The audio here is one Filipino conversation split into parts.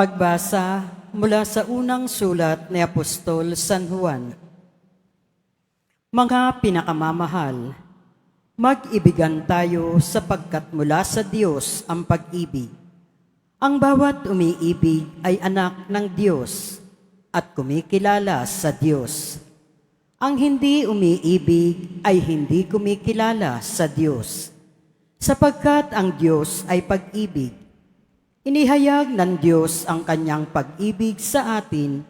Pagbasa mula sa unang sulat ni Apostol San Juan. Mga pinakamamahal, mag-ibigan tayo sapagkat mula sa Diyos ang pag-ibig. Ang bawat umiibig ay anak ng Diyos at kumikilala sa Diyos. Ang hindi umiibig ay hindi kumikilala sa Diyos, sapagkat ang Diyos ay pag-ibig. Inihayag ng Diyos ang kanyang pag-ibig sa atin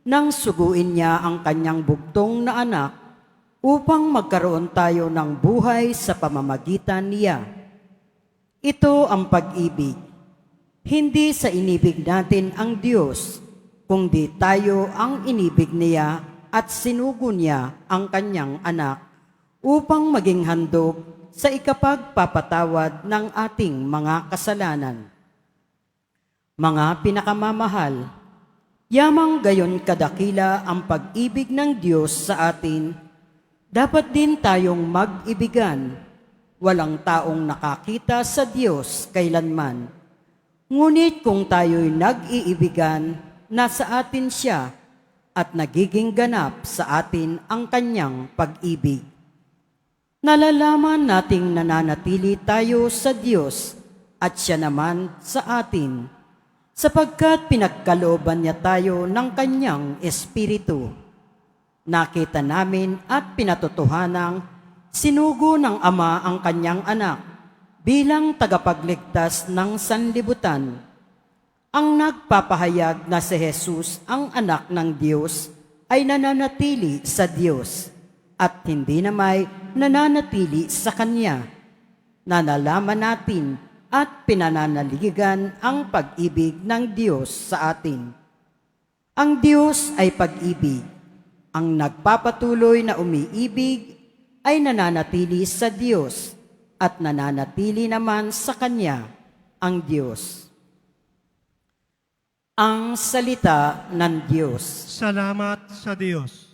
nang suguin niya ang kanyang bugtong na anak upang magkaroon tayo ng buhay sa pamamagitan niya. Ito ang pag-ibig. Hindi sa inibig natin ang Diyos, kundi tayo ang inibig niya at sinugo niya ang kanyang anak upang maging handog sa ikapagpapatawad ng ating mga kasalanan. Mga pinakamamahal, yamang gayon kadakila ang pag-ibig ng Diyos sa atin, dapat din tayong mag-ibigan. Walang taong nakakita sa Diyos kailanman. Ngunit kung tayo'y nag-iibigan, nasa atin siya at nagiging ganap sa atin ang kanyang pag-ibig. Nalalaman nating nananatili tayo sa Diyos at siya naman sa atin sapagkat pinagkalooban niya tayo ng kanyang espiritu. Nakita namin at pinatotohanang sinugo ng Ama ang kanyang anak bilang tagapagligtas ng sanlibutan. Ang nagpapahayag na si Jesus ang anak ng Diyos ay nananatili sa Diyos at hindi na may nananatili sa Kanya. Nalalaman natin at pinananaligan ang pag-ibig ng Diyos sa atin. Ang Diyos ay pag-ibig. Ang nagpapatuloy na umiibig ay nananatili sa Diyos at nananatili naman sa Kanya ang Diyos. Ang salita ng Diyos. Salamat sa Diyos.